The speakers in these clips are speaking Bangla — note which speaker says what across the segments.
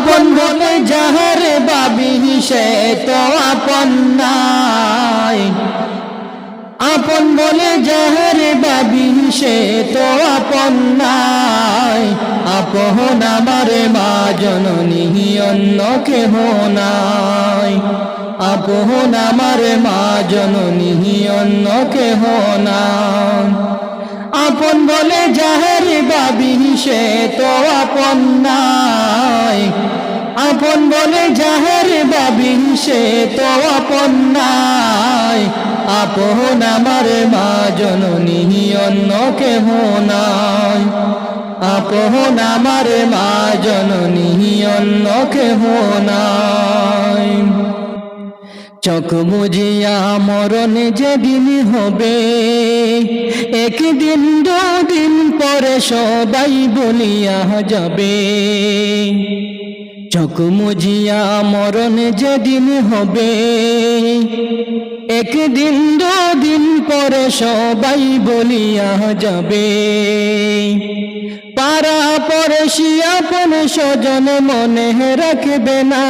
Speaker 1: আপন বলে যাহার বাবি, সে তো আপন নাই। আপন বলে যাহার বাবি, সে তো আপন নাই। আপন আমার মা জননী, অন্য কেহ নাই। আপন আমার মা জননী, অন্য কেহ নাই। আপন বলে যাহার বাবি সে তো আপন নাই। আপন বলে যাহার বাবি সে তো আপন নাই। আপন আমার মা জননী অন্য কেহ নাই। আপন আমার মা জননী অন্য কেহ নাই। চোখ বুঝিয়া মরণ যেদিন হবে, একদিন দুদিন সবাই বলিয়া যাবে। চোখ মুজিয়া মরণ যেদিন হবে, একদিন দুদিন পরে সবাই বলিয়া যাবে। পারা পরে শিয়াপন স্বজন মনে রাখবে না।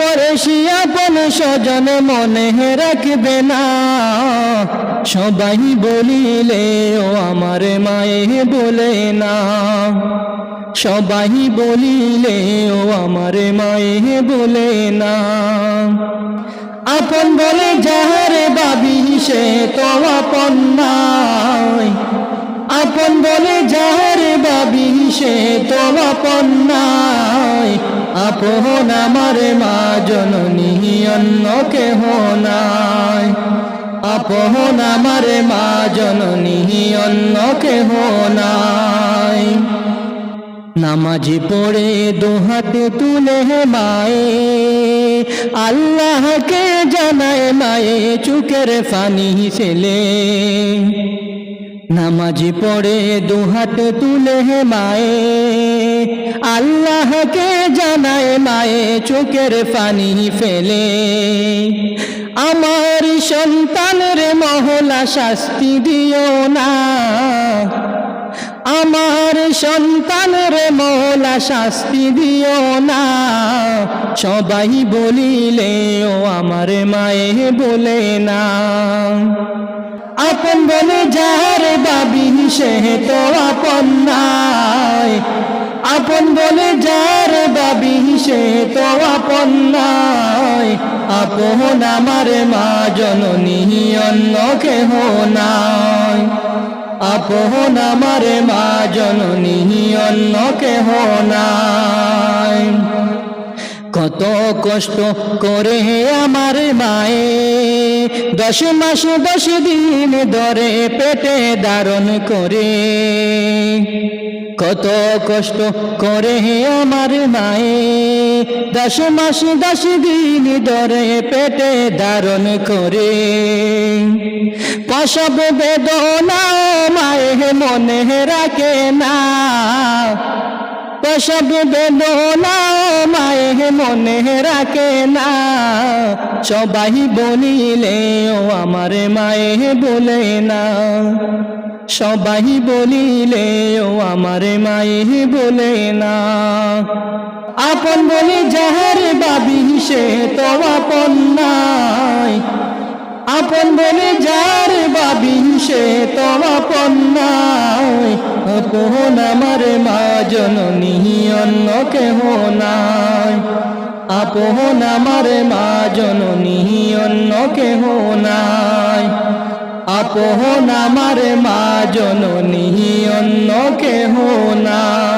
Speaker 1: পাড়া পরে শিয়াপন স্বজন মনে রাখবে না। সবাই বলিলে, ও আমার মায়ে, বলে না। সবাই বলিলে, ও আমার মায়ে, বলে না। আপন বলে, যাহার বাবি, সে তো আপন নাই আপন বলে, যাহার বাবি, সে তো আপন নাই আপন আমার মা জননী, অন্য কেহ নাই। আপন আমার মা জননী, অন্য কেহ নাই। নামাজি পড়ে দুহাতে তুলে মায়ে, আল্লাহকে জানায় মায়ে চুকের ফানি ছেলে। নামাজি পড়ে দুহাত তুলে মায়ে আল্লাহকে জানায় মায়ে চোখের পানি ফেলে। আমার সন্তানের মহলা শাস্তি দিও না। আমার সন্তানের মহলা শাস্তি দিও না। সবাই বলিলে, ও আমার মায়ে, বলে না। আপন বলে যার বাবি, সে তো আপন নাই। আপন বলে যার বাবি সে তো আপন নাই আপন আমার মা জননী, অন্য কেহ নাই। আপন আমার মা জননী, অন্য কেহ নাই। কত কষ্ট করে আমার মায়ে, দশ মাস দশ দিন ধরে পেটে ধারণ করে। কত কষ্ট করে আমার মায়ে। দশ মাস, দশ দিন ধরে পেটে ধারণ করে। প্রসব বেদনা মায়ে মনে রাখে না। প্রসব বেদনা মায়ে মনে রাখে না। সবাই বলিলে ও আমার মায়ে বলে না। সবাই বলিলে, ও আমার মায়ে বলে না। আপন বলে, যাহার বাবি, সে তো আপন নাই। আপন বলে যার বাবি, সে তো আপন নাই। আপন আমার মা জননী, অন্য কেহ নাই। আপন আমার মা জননী, অন্য কেহ নাই। আপন মারে মা জননী অন্য কেহ নাই